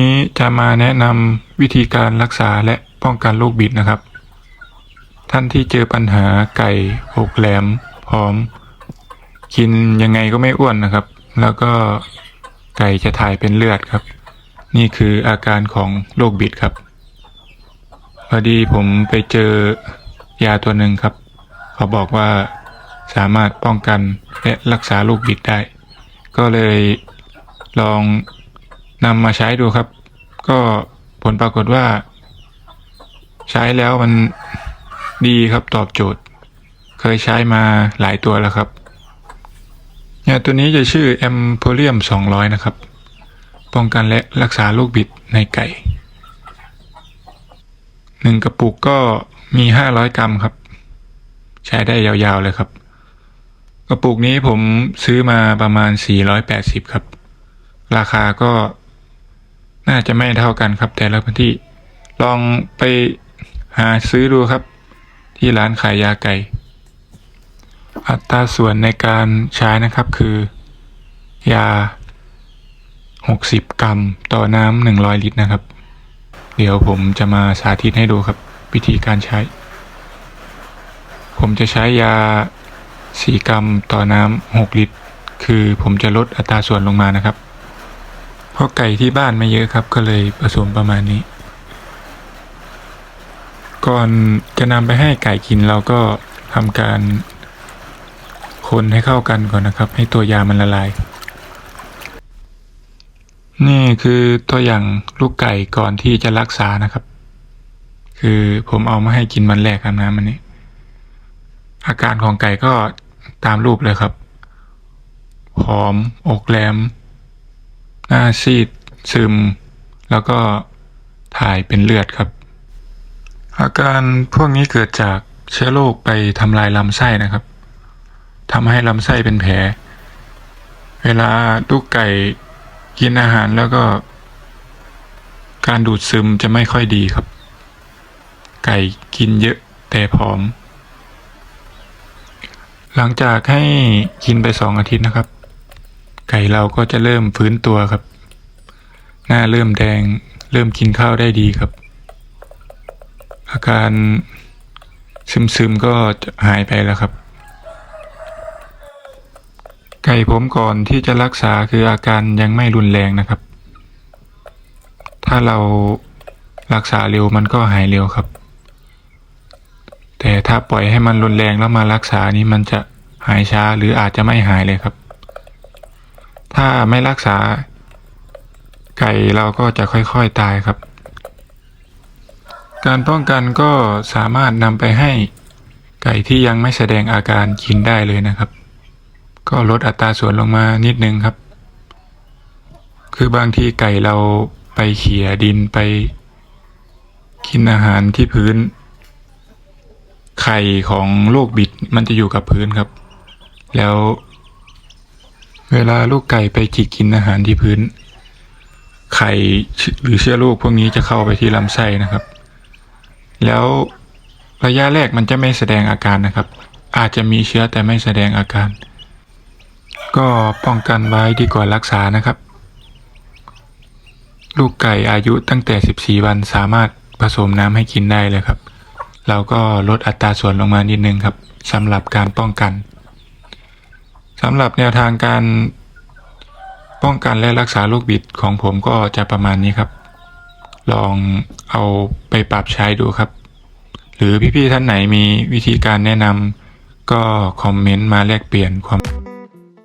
นี้จะมาแนะนำวิธีการรักษาและป้องกันโรคบิดนะครับ ท่านที่เจอปัญหาไก่หกแหลมพร้อม กินยังไงก็ไม่อ้วนนะครับ แล้วก็ไก่จะถ่ายเป็นเลือดครับ นี่คืออาการของโรคบิดครับ พอดีผมไปเจอยาตัวหนึ่งครับ เขาบอกว่าสามารถป้องกันและรักษาโรคบิดได้ ก็เลยลอง นำมาใช้ดูครับ ก็ผลปรากฏว่า ใช้แล้วมันดีครับตอบโจทย์ เคยใช้มาหลายตัวแล้วครับยาตัวนี้จะชื่อแอมโพเรียม 200 นะครับ ป้องกันและรักษาโรคบิดในไก่หนึ่งกระปุกก็มีห้าร้อยกรัมครับ ใช้ได้ยาวๆเลยครับ กระปุกนี้ผมซื้อมาประมาณสี่ร้อยแปดสิบครับ ราคาก็ น่าจะไม่เท่ากันครับ แต่ละพื้นที่ ลองไปหาซื้อดูครับ ที่ร้านขายยาไก่ อัตราส่วนในการใช้นะครับคือ ยา 60 กรัมต่อน้ำ100 ลิตรนะครับ เดี๋ยวผมจะมาสาธิตให้ดูครับ วิธีการใช้ ผมจะใช้ยา 4 กรัมต่อน้ำ6 ลิตร คือผมจะลดอัตราส่วนลงมานะครับ เพราะไก่ที่บ้านไม่เยอะครับ ก็เลยผสมประมาณนี้ ก่อนจะนำไปให้ไก่กินเราก็ทำการคนให้เข้ากันก่อนนะครับ ให้ตัวยามันละลาย นี่คือตัวอย่างลูกไก่ก่อนที่จะรักษานะครับ คือผมเอามาให้กินวันแรกครับน้ำมันนี้ อาการของไก่ก็ตามรูปเลยครับหอม อกแหลม หน้าซีดซึม แล้วก็ถ่ายเป็นเลือดครับ อาการพวกนี้เกิดจากเชื้อโรคไปทำลายลำไส้นะครับทำให้ลำไส้เป็นแผล เวลาลูกไก่กินอาหารแล้วก็ การดูดซึมจะไม่ค่อยดีครับ ไก่กินเยอะแต่ผอม หลังจากให้กินไปสองอาทิตย์นะครับ ไก่เราก็จะเริ่มฟื้นตัวครับ หน้าเริ่มแดง เริ่มกินข้าวได้ดีครับ อาการซึมๆก็หายไปแล้วครับ ไก่ผมก่อนที่จะรักษาคืออาการยังไม่รุนแรงนะครับ ถ้าเรารักษาเร็วมันก็หายเร็วครับ แต่ถ้าปล่อยให้มันรุนแรงแล้วมารักษานี่มันจะหายช้าหรืออาจจะไม่หายเลยครับ ถ้าไม่รักษา ไก่เราก็จะค่อยๆตายครับ การป้องกันก็สามารถนำไปให้ไก่ที่ยังไม่แสดงอาการกินได้เลยนะครับ ก็ลดอัตราส่วนลงมานิดนึงครับ คือบางทีไก่เราไปเขี่ยดินไป กินอาหารที่พื้น ไข่ของโรคบิดมันจะอยู่กับพื้นครับ แล้ว เวลาลูกไก่ไปจิกกินอาหารที่พื้น ไข่หรือเชื้อโรคพวกนี้จะเข้าไปที่ลำไส้นะครับ แล้วระยะแรกมันจะไม่แสดงอาการนะครับ อาจจะมีเชื้อแต่ไม่แสดงอาการ ก็ป้องกันไว้ดีกว่ารักษานะครับ ลูกไก่อายุตั้งแต่ 14 วันสามารถผสมน้ำให้กินได้เลยครับ เราก็ลดอัตราส่วนลงมานิดนึงครับสำหรับการป้องกันำหรับแนวทางการป้องกันและรักษาโรคบิดของผมก็จะประมาณนี้ครับ ลองเอาไปปรับใช้ดูครับ หรือพี่ๆท่านไหนมีวิธีการแนะนำก็คอมเมนต์มาแลกเปลี่ยนความ